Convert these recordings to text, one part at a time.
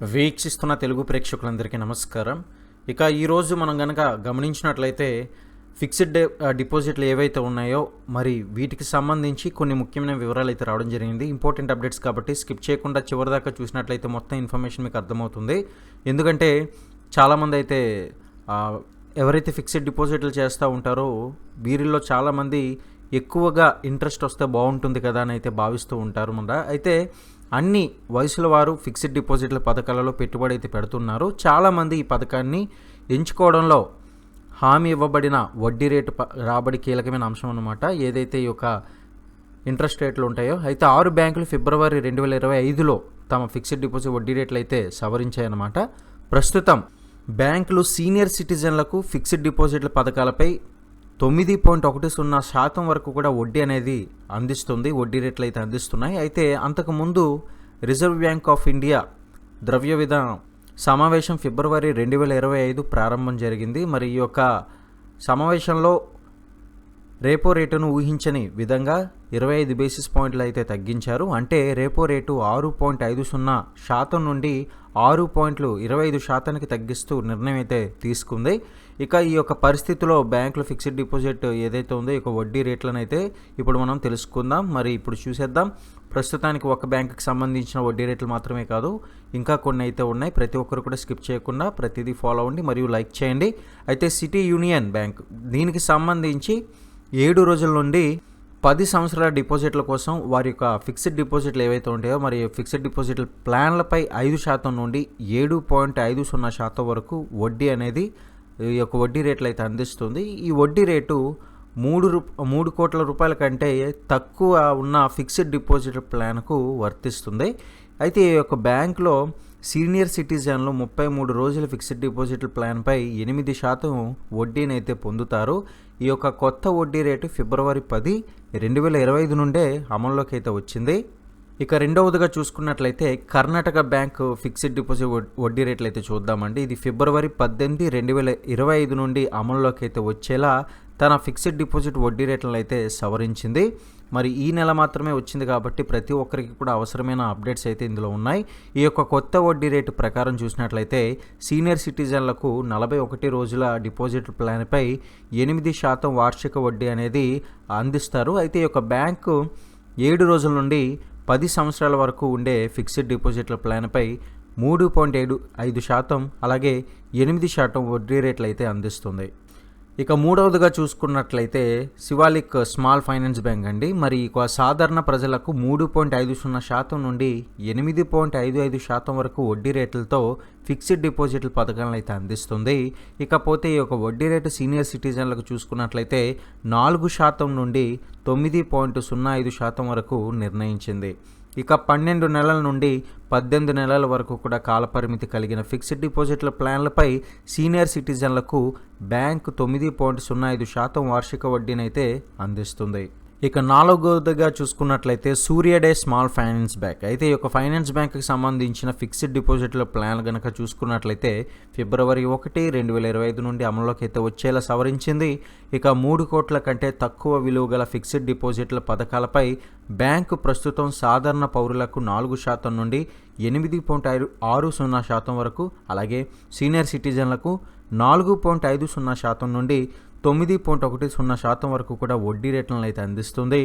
వీక్షిస్తున్న తెలుగు ప్రేక్షకులందరికీ నమస్కారం. ఇక ఈరోజు మనం గనక గమనించినట్లయితే ఫిక్స్డ్ డే డిపాజిట్లు ఏవైతే ఉన్నాయో మరి వీటికి సంబంధించి కొన్ని ముఖ్యమైన వివరాలు అయితే రావడం జరిగింది. ఇంపార్టెంట్ అప్డేట్స్ కాబట్టి స్కిప్ చేయకుండా చివరిదాకా చూసినట్లయితే మొత్తం ఇన్ఫర్మేషన్ మీకు అర్థమవుతుంది. ఎందుకంటే చాలామంది అయితే ఎవరైతే ఫిక్స్డ్ డిపాజిట్లు చేస్తూ ఉంటారో వీరిలో చాలామంది ఎక్కువగా ఇంట్రెస్ట్ వస్తే బాగుంటుంది కదా అని అయితే భావిస్తూ ఉంటారు మన అయితే అన్ని వయసుల వారు ఫిక్స్డ్ డిపాజిట్ల పథకాలలో పెట్టుబడి అయితే పెడుతున్నారు. చాలామంది ఈ పథకాన్ని ఎంచుకోవడంలో హామీ ఇవ్వబడిన వడ్డీ రేటు ప- రాబడి కీలకమైన అంశం అనమాట ఏదైతే ఈ యొక్క ఇంట్రెస్ట్ రేట్లు ఉంటాయో అయితే ఆరు బ్యాంకులు ఫిబ్రవరి రెండు వేల ఇరవై ఐదులో తమ ఫిక్స్డ్ డిపాజిట్ వడ్డీ రేట్లు అయితే సవరించాయన్నమాట. ప్రస్తుతం బ్యాంకులు సీనియర్ సిటిజన్లకు ఫిక్స్డ్ డిపాజిట్ల పథకాలపై తొమ్మిది పాయింట్ ఒకటి సున్నా శాతం వరకు కూడా వడ్డీ అనేది అందిస్తుంది వడ్డీ రేట్లు అయితే అందిస్తున్నాయి. అయితే అంతకుముందు రిజర్వ్ బ్యాంక్ ఆఫ్ ఇండియా ద్రవ్య విధానం సమావేశం ఫిబ్రవరి రెండు వేల ఇరవై ఐదు ప్రారంభం జరిగింది. మరి ఈ యొక్క సమావేశంలో రేపో రేటును ఊహించని విధంగా ఇరవై ఐదు బేసిస్ పాయింట్లు అయితే తగ్గించారు. అంటే రేపో రేటు ఆరు పాయింట్ ఐదు సున్నా శాతం నుండి ఆరు పాయింట్లు ఇరవై ఐదు శాతానికి తగ్గిస్తూ నిర్ణయం అయితే తీసుకుంది. ఇక ఈ యొక్క పరిస్థితిలో బ్యాంకులు ఫిక్స్డ్ డిపాజిట్ ఏదైతే ఉందో ఇక వడ్డీ రేట్లను అయితే ఇప్పుడు మనం తెలుసుకుందాం. మరి ఇప్పుడు చూసేద్దాం. ప్రస్తుతానికి ఒక బ్యాంకుకి సంబంధించిన వడ్డీ రేట్లు మాత్రమే కాదు ఇంకా కొన్ని అయితే ఉన్నాయి. ప్రతి ఒక్కరు కూడా స్కిప్ చేయకుండా ప్రతిదీ ఫాలో అవ్వండి మరియు లైక్ చేయండి. అయితే సిటీ యూనియన్ బ్యాంక్ దీనికి సంబంధించి ఏడు రోజుల నుండి పది సంవత్సరాల డిపాజిట్ల కోసం వారి యొక్క ఫిక్స్డ్ డిపాజిట్లు ఏవైతే ఉంటాయో మరి ఫిక్స్డ్ డిపాజిట్ల ప్లాన్లపై ఐదు శాతం నుండి ఏడు పాయింట్ ఐదు సున్నా శాతం వరకు వడ్డీ అనేది ఈ యొక్క వడ్డీ రేట్లు అయితే అందిస్తుంది. ఈ వడ్డీ రేటు మూడు రూ మూడు కోట్ల రూపాయల కంటే తక్కువ ఉన్న ఫిక్స్డ్ డిపాజిట్ ప్లాన్కు వర్తిస్తుంది. అయితే ఈ యొక్క బ్యాంక్లో సీనియర్ సిటిజన్లు ముప్పై మూడు రోజుల ఫిక్స్డ్ డిపాజిట్ ప్లాన్పై ఎనిమిది శాతం వడ్డీనైతే పొందుతారు. ఈ యొక్క కొత్త వడ్డీ రేటు ఫిబ్రవరి పది రెండు వేల ఇరవై ఐదు నుండే అమల్లోకి అయితే వచ్చింది. ఇక రెండవదిగా చూసుకున్నట్లయితే కర్ణాటక బ్యాంక్ ఫిక్స్డ్ డిపాజిట్ వడ్డీ రేట్లు అయితే చూద్దామండి. ఇది ఫిబ్రవరి పద్దెనిమిది రెండు వేల ఇరవై ఐదు నుండి అమల్లోకి అయితే వచ్చేలా తన ఫిక్స్డ్ డిపాజిట్ వడ్డీ రేట్లను అయితే సవరించింది. మరి ఈ నెల మాత్రమే వచ్చింది కాబట్టి ప్రతి ఒక్కరికి కూడా అవసరమైన అప్డేట్స్ అయితే ఇందులో ఉన్నాయి. ఈ యొక్క కొత్త వడ్డీ రేటు ప్రకారం చూసినట్లయితే సీనియర్ సిటిజన్లకు నలభై ఒకటి రోజుల డిపాజిట్ ప్లాన్పై ఎనిమిది శాతం వార్షిక వడ్డీ అనేది అందిస్తారు. అయితే ఈ యొక్క బ్యాంకు ఏడు రోజుల నుండి పది సంవత్సరాల వరకు ఉండే ఫిక్స్డ్ డిపాజిట్ల ప్లాన్పై మూడు పాయింట్ ఏడు ఐదు శాతం అలాగే ఎనిమిది శాతం వడ్డీ రేట్లు అయితే అందిస్తుంది. ఇక మూడవదిగా చూసుకున్నట్లయితే శివాలిక్ స్మాల్ ఫైనాన్స్ బ్యాంక్ అండి. మరి ఇక సాధారణ ప్రజలకు మూడు పాయింట్ ఐదు సున్నా శాతం నుండి ఎనిమిది పాయింట్ ఐదు ఐదు శాతం వరకు వడ్డీ రేట్లతో ఫిక్స్డ్ డిపాజిట్ల పథకాలను అయితే అందిస్తుంది. ఇకపోతే ఈ యొక్క వడ్డీ రేటు సీనియర్ సిటిజన్లకు చూసుకున్నట్లయితే నాలుగు శాతం నుండి తొమ్మిది పాయింట్ సున్నా ఐదు శాతం వరకు నిర్ణయించింది. ఇక పన్నెండు నెలల నుండి పద్దెనిమిది నెలల వరకు కూడా కాలపరిమితి కలిగిన ఫిక్స్డ్ డిపాజిట్ల ప్లాన్లపై సీనియర్ సిటిజన్లకు బ్యాంక్ తొమ్మిది పాయింట్ సున్నా ఐదు శాతం వార్షిక వడ్డీనైతే అందిస్తుంది. ఇక నాలుగోదిగా చూసుకున్నట్లయితే సూర్యడే స్మాల్ ఫైనాన్స్ బ్యాంక్. అయితే ఈ యొక్క ఫైనాన్స్ బ్యాంక్కి సంబంధించిన ఫిక్స్డ్ డిపాజిట్ల ప్లాన్ కనుక చూసుకున్నట్లయితే ఫిబ్రవరి ఒకటి రెండు వేల ఇరవై ఐదు నుండి అమల్లోకి అయితే వచ్చేలా సవరించింది. ఇక మూడు కోట్ల కంటే తక్కువ విలువ గల ఫిక్స్డ్ డిపాజిట్ల పథకాలపై బ్యాంకు ప్రస్తుతం సాధారణ పౌరులకు నాలుగు శాతం నుండి ఎనిమిది పాయింట్ ఐదు ఆరు సున్నా శాతం వరకు అలాగే సీనియర్ సిటిజన్లకు నాలుగు పాయింట్ ఐదు సున్నా శాతం నుండి తొమ్మిది పాయింట్ ఒకటి సున్నా శాతం వరకు కూడా వడ్డీ రేట్లను అయితే అందిస్తుంది.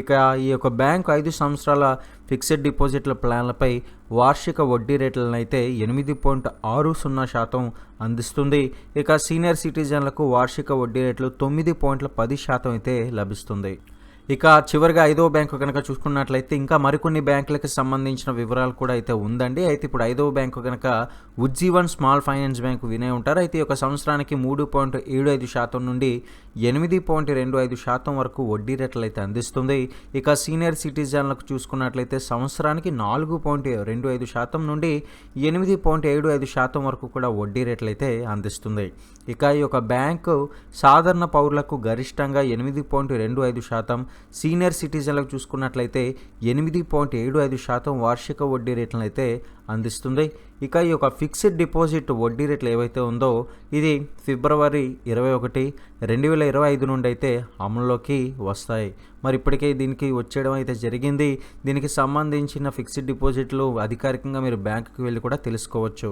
ఇక ఈ యొక్క బ్యాంకు ఐదు సంవత్సరాల ఫిక్స్డ్ డిపాజిట్ల ప్లాన్లపై వార్షిక వడ్డీ రేట్లను అయితే ఎనిమిది పాయింట్ ఆరు సున్నా శాతం అందిస్తుంది. ఇక సీనియర్ సిటిజన్లకు వార్షిక వడ్డీ రేట్లు తొమ్మిది పాయింట్ల పది శాతం అయితే లభిస్తుంది. ఇక చివరిగా ఐదవ బ్యాంకు కనుక చూసుకున్నట్లయితే ఇంకా మరికొన్ని బ్యాంకులకు సంబంధించిన వివరాలు కూడా అయితే ఉందండి. అయితే ఇప్పుడు ఐదవ బ్యాంకు కనుక ఉజ్జీవన్ స్మాల్ ఫైనాన్స్ బ్యాంకు వినే ఉంటారు. అయితే ఒక సంవత్సరానికి మూడు పాయింట్ ఏడు ఐదు శాతం నుండి ఎనిమిది పాయింట్ రెండు ఐదు శాతం వరకు వడ్డీ రేట్లు అయితే అందిస్తుంది. ఇక సీనియర్ సిటిజన్లకు చూసుకున్నట్లయితే సంవత్సరానికి నాలుగు పాయింట్ రెండు ఐదు శాతం నుండి ఎనిమిది పాయింట్ ఏడు ఐదు శాతం వరకు కూడా వడ్డీ రేట్లు అయితే అందిస్తుంది. ఇక ఈ యొక్క బ్యాంకు సాధారణ పౌరులకు గరిష్టంగా ఎనిమిది పాయింట్ రెండు ఐదు శాతం సీనియర్ సిటిజన్లకు చూసుకున్నట్లయితే ఎనిమిది పాయింట్ ఏడు ఐదు శాతం వార్షిక వడ్డీ రేట్లను అయితే అందిస్తుంది. ఇక ఈ యొక్క ఫిక్స్డ్ డిపాజిట్ వడ్డీ రేట్లు ఏవైతే ఉందో ఇది ఫిబ్రవరి ఇరవై ఒకటి రెండు వేల ఇరవై ఐదు నుండి అయితే అమల్లోకి వస్తాయి. మరి ఇప్పటికే దీనికి వచ్చేయడం అయితే జరిగింది. దీనికి సంబంధించిన ఫిక్స్డ్ డిపాజిట్లు అధికారికంగా మీరు బ్యాంకుకి వెళ్ళి కూడా తెలుసుకోవచ్చు.